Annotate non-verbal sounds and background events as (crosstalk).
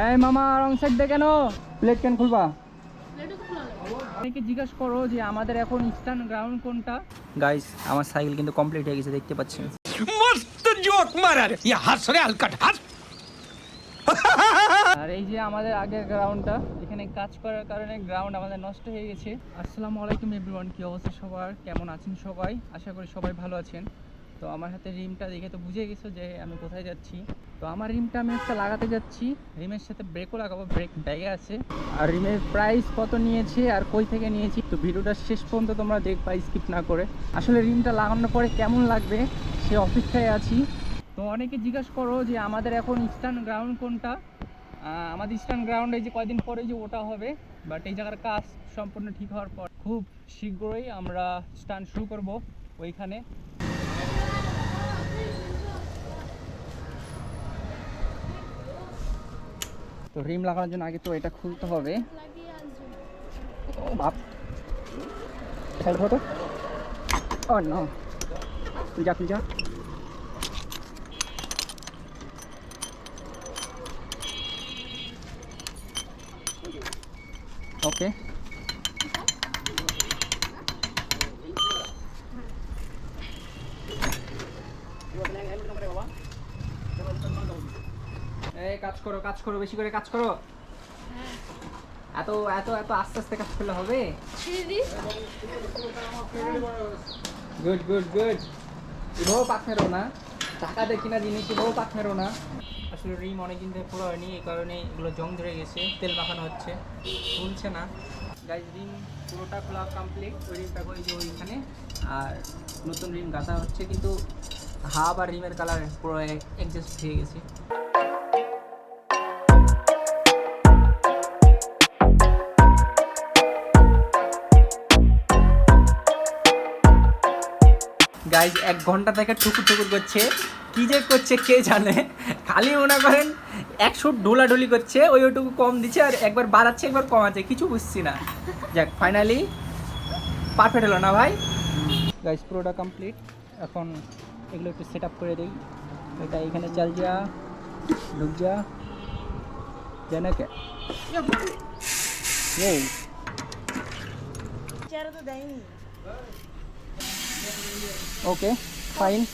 এই মামা wrong side কেন? প্লেট কেন খুলবা? অনেকে করো যে আমাদের এখন গ্রাউন্ড কোনটা? আমার সাইকেল কিন্তু কমপ্লিট হয়ে গেছে দেখতে পাচ্ছেন। (laughs) আর এই যে আমাদের আগের গ্রাউন্ডটা এখানে কাজ করার কারণে গ্রাউন্ড আমাদের নষ্ট হয়ে গেছে। আসসালামু আলাইকুম কি অবস্থা সবার? কেমন আছেন সবাই? আশা করি সবাই ভালো আছেন। তো আমার হাতে রিমটা দেখে তো বুঝে গেছো যে আমি কোথায় যাচ্ছি। তো আমার রিমটা আমি একটা লাগাতে যাচ্ছি। রিমের সাথে ব্রেকও লাগাবো ব্রেক ব্যাগে আছে। আর রিমের প্রাইস কত নিয়েছি আর কই থেকে নিয়েছি, তো ভিডিওটা শেষ পর্যন্ত তোমরা দেখবা স্কিপ না করে। আসলে রিমটা লাগানোর পরে কেমন লাগবে, সে অপেক্ষায় আছি। তো অনেকে জিজ্ঞাসা করো যে আমাদের এখন ইস্টার্ন গ্রাউন্ড কোনটা? আমাদের ইস্টার্ন গ্রাউন্ডে যে কয়দিন পরে যে ওটা হবে বাট এই জায়গার কাজ সম্পূর্ণ ঠিক হওয়ার পর খুব শীঘ্রই আমরা স্টান শুরু করব ওইখানে। তো রিম লাগানোর জন্য আগে তো এটা খুলতে হবে। ও, বাপ। সাইড হতো ও, নো। তুই যা তুই যা। ওকে। এই কাজ করো কাজ করো বেশি করে কাজ করো। এত এত এত আস্তে আস্তে কাজ করলে হবে? গুড গুড গুড এভাবে পাক মেরো না। টাকা দেখি না জিনিস এভাবে পাক মেরো না। আসলে রিম অনেকদিন ধরে পুরো হয়নি এই কারণে এগুলো জং ধরে গেছে তেল মাখানো হচ্ছে। খুলছে না। গাইজ রিম পুরোটা খোলা কমপ্লিট ওই রিমটা ওই যে ওইখানে। আর নতুন রিম গাঁথা হচ্ছে কিন্তু হাফ আর রিমের কালার পুরো অ্যাডজাস্ট হয়ে গেছে। গাইজ এক ঘণ্টা থেকে ঠুকুর ঠুকুর করছে। কি যে করছে কে জানে? খালি মনে করেন একশো ডোলাডলি করছে ওই ওটুকু কম দিচ্ছে আর একবার বাড়াচ্ছে একবার কমাচ্ছে কিছু বুঝছি না। যাক ফাইনালি পারফেক্ট হলো না ভাই? গাইজ পুরোটা কমপ্লিট এখন এগুলো একটু সেট আপ করে দিই। এটা এখানে চাল যা ঢুক যা জানা কে এই চেয়ারে তো দেয়নি। Okay, fine.